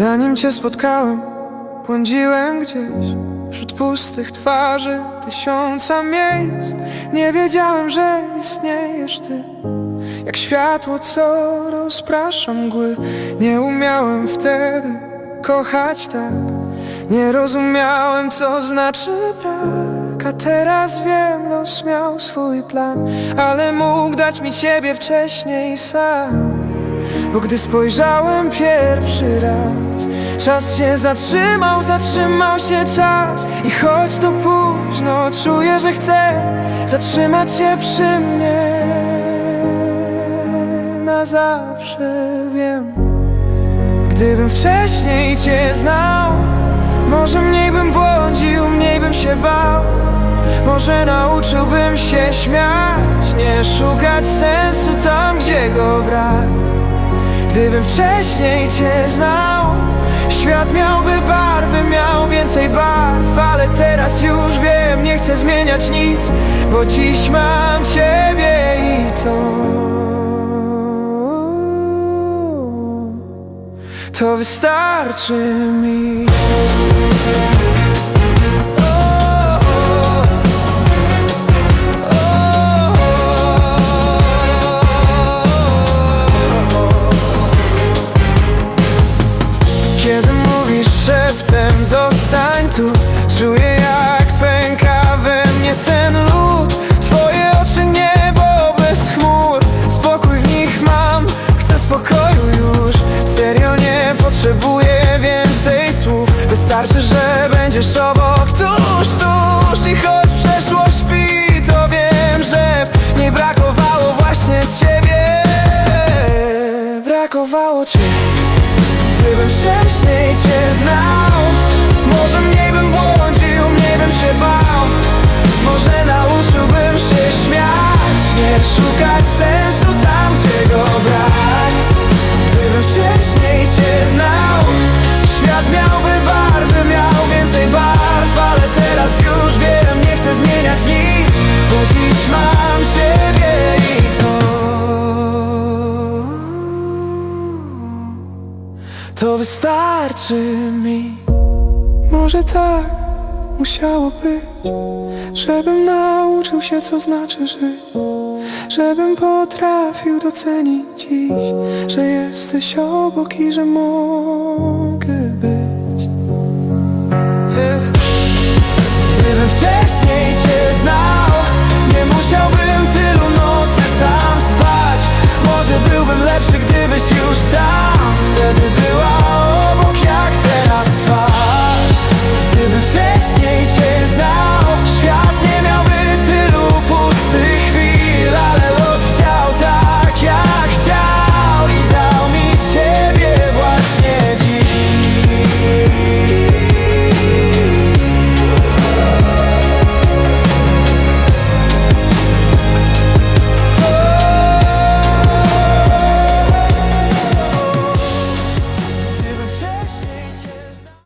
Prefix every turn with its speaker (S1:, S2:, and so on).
S1: Zanim cię spotkałem, błądziłem gdzieś Wśród pustych twarzy, tysiąca miejsc. Nie wiedziałem, że istniejesz ty. Jak światło, co rozprasza mgły. Nie umiałem wtedy kochać tak. Nie rozumiałem, co znaczy brak. A teraz wiem, los miał swój plan. Ale mógł dać mi ciebie wcześniej sam bo gdy spojrzałem pierwszy raz Czas się zatrzymał, zatrzymał się czas. I choć to późno, czuję, że chcę Zatrzymać się przy mnie. Na zawsze wiem Gdybym wcześniej Cię znał Może mniej bym błądził, mniej bym się bał. Może nauczyłbym się śmiać Nie szukać sensu tam, gdzie go brak Gdybym wcześniej Cię znał Świat miałby barwy, miał więcej barw Ale teraz już wiem, nie chcę zmieniać nic Bo dziś mam Ciebie i to. To wystarczy mi szeptem zostań tu. Czuję jak pęka we mnie ten lód. Twoje oczy niebo bez chmur. Spokój w nich mam, chcę spokoju już. Serio nie potrzebuję więcej słów. Wystarczy, że będziesz obok. Tuż, tuż I choć przeszłość śpi, to wiem, że w niej brakowało właśnie ciebie. Brakowało cię szukać sensu tam, gdzie go brak Gdybym wcześniej Cię znał Świat miałby barwy, miał więcej barw Ale teraz już wiem, nie chcę zmieniać nic Bo dziś mam Ciebie i to. To wystarczy mi. Może tak musiało być Żebym nauczył się co znaczy żyć Żebym potrafił docenić dziś Że jesteś obok i że mogę być. Gdybym wcześniej Cię znał Nie musiałbym tylu nocy sam spać. Może byłbym lepszy, gdybyś już stał.